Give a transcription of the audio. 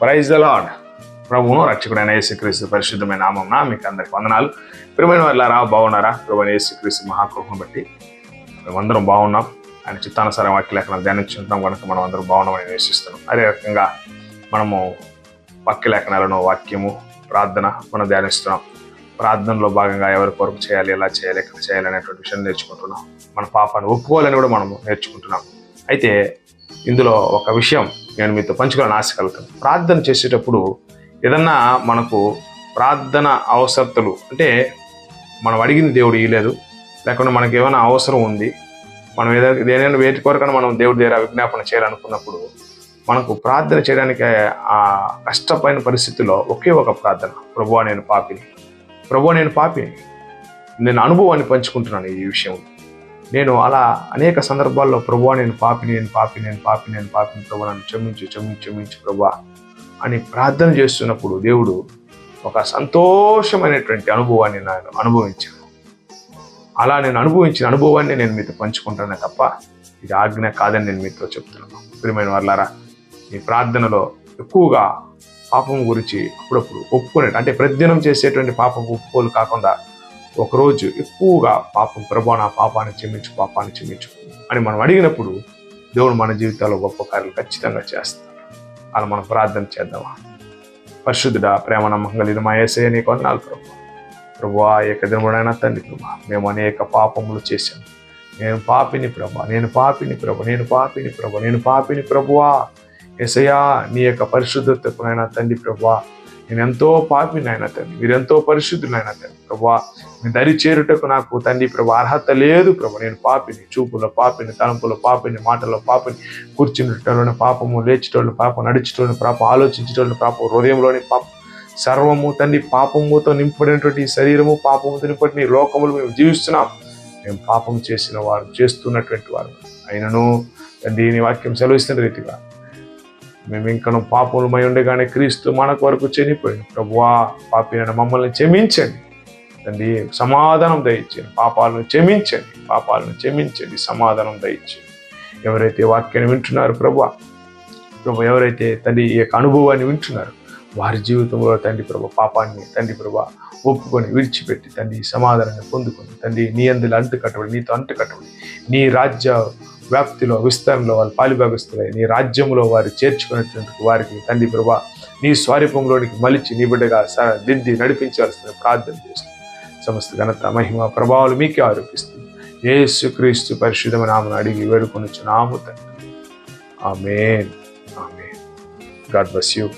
Praise the lord ప్రభువును రక్షకుడైన యేసుక్రీస్తు పరిశుద్ధమైన నామం మీకు అందరికి వందనాలు. ప్రియమైన వాళ్ళారా బాగున్నారా? ప్రభు యేసుక్రీస్తు మహాకృపను బట్టి మేమందరం బాగున్నాం. ఆయన చిత్తానుసారం వాక్య లేఖనం ధ్యానించుకుంటాం కనుక మనం అందరం బాగున్నామని నివేశిస్తున్నాం అదే రకంగా మనము వాక్యలేఖనాలను వాక్యము ప్రార్థన మనం ధ్యానిస్తున్నాం. ప్రార్థనలో భాగంగా ఎవరి కొరకు చేయాలి ఎలా చేయాలి ఎక్కడ చేయాలి అనేటువంటి విషయం నేర్చుకుంటున్నాం. మన పాపాన్ని ఒప్పుకోవాలని కూడా మనం నేర్చుకుంటున్నాం. అయితే ఇందులో ఒక విషయం నేను మీతో పంచుకోవాలని ఆశ కలుగుతాను. ప్రార్థన చేసేటప్పుడు ఏదన్నా మనకు ప్రార్థన అవసరతలు అంటే మనం అడిగింది దేవుడు ఇవ్వలేదు లేకుండా మనకి ఏమైనా అవసరం ఉంది మనం ఏదైనా దేనైనా వేటి కొరకైనా మనం దేవుడి దగ్గర విజ్ఞాపన చేయాలనుకున్నప్పుడు మనకు ప్రార్థన చేయడానికి ఆ కష్టమైన పరిస్థితిలో ఒకే ఒక ప్రార్థన ప్రభువా నేను పాపిని ప్రభువా నేను పాపిని నేను అనుభవాన్ని పంచుకుంటున్నాను ఈ విషయంలో. నేను అలా అనేక సందర్భాల్లో ప్రభువా నేను పాపిని నేను పాపి నేను పాపి నేను పాపిని ప్రభు నన్ను క్షమించు క్షమించు క్షమించు ప్రభా అని ప్రార్థన చేస్తున్నప్పుడు దేవుడు ఒక సంతోషమైనటువంటి అనుభవాన్ని నేను అనుభవించాను అలా నేను అనుభవించిన అనుభవాన్ని నేను మీతో పంచుకుంటానే తప్ప ఇది ఆజ్ఞ కాదని నేను మీతో చెప్తున్నాను. ప్రియమైన వాళ్ళారా మీ ప్రార్థనలో ఎక్కువగా పాపం గురించి అప్పుడప్పుడు ఒప్పుకునే అంటే ప్రతిదినం చేసేటువంటి పాపం ఒప్పుకోలు కాకుండా ఒకరోజు ఎక్కువగా పాపం ప్రభా నా పాపాన్ని క్షమించు పాపాన్ని క్షమించు అని మనం అడిగినప్పుడు దేవుడు మన జీవితాల్లో గొప్ప కార్యాలు ఖచ్చితంగా చేస్తాడు. అలా మనం ప్రార్థన చేద్దామా? పరిశుద్ధుడా ప్రేమ నమ్మకం కలిగిన మా ఏసయ్య నీ కొన్నాళ్ళు ప్రభు. ప్రభువా ఏక దినముడైనా తండ్రి ప్రభా మేము అనేక పాపములు చేశాము నేను పాపిని ప్రభా నేను పాపిని ప్రభు నేను పాపిని ప్రభు నేను పాపిని ప్రభువా. ఎసయా నీ యొక్క పరిశుద్ధతకునైనా తండ్రి ప్రభువా నేను ఎంతో పాపిని ఆయన తండ్రి మీరు ఎంతో పరిశుద్ధులు ఆయన తండ్రి. ప్రభా మీ దరి చేరుటకు నాకు తండ్రి ప్రభు అర్హత లేదు ప్రభు. నేను పాపిని చూపులో పాపిని తలంపులో పాపిని మాటలో పాపిని కూర్చుని పాపము లేచిటోళ్ళు పాపం నడిచేటోళ్ళని పాపం ఆలోచించేటోళ్ళని పాపం హృదయంలోని పాపం. సర్వము తండ్రి పాపముతో నింపడినటువంటి శరీరము పాపముతో నింపడిన లోకములు మేము జీవిస్తున్నాం. మేము పాపం చేసిన వారు చేస్తున్నటువంటి వారు. అయినను తండ్రి నీ వాక్యం సెలవిస్తున్న రీతిగా మేము ఇంకను పాపములమై ఉండగానే క్రీస్తు మన కొరకు చనిపోయింది ప్రభువా పాపిన మమ్మల్ని క్షమించండి. తండ్రి సమాధానం దయచేయండి. పాపాలను క్షమించండి. పాపాలను క్షమించండి. సమాధానం దయచేయండి. ఎవరైతే వాక్యాన్ని వింటున్నారు ప్రభు ప్రభు ఎవరైతే తండ్రి ఈ యొక్క అనుభవాన్ని వింటున్నారు వారి జీవితంలో తండ్రి ప్రభు పాపాన్ని తండ్రి ప్రభు ఒప్పుకొని విడిచిపెట్టి తండ్రి సమాధానాన్ని పొందుకొని తండ్రి నీ అందులో అంటు కట్టబడి నీతో అంటు కట్టబడి నీ రాజ్య వ్యాప్తిలో విస్తరణలో వాళ్ళు పాలిభాగస్తులై నీ రాజ్యంలో వారు చేర్చుకునేటువంటి వారికి తండ్రి ప్రభా నీ స్వారూపంలోనికి మలిచి నీ బిడ్డగా స దిద్ది నడిపించాల్సిన ప్రార్థన చేస్తుంది సమస్త ఘనత మహిమ ప్రభావాలు మీకే ఆరోపిస్తుంది యేసుక్రీస్తు పరిశుద్ధమ నామను అడిగి వేడుకొని నాము తండ్రి. Amen. Amen. God bless you.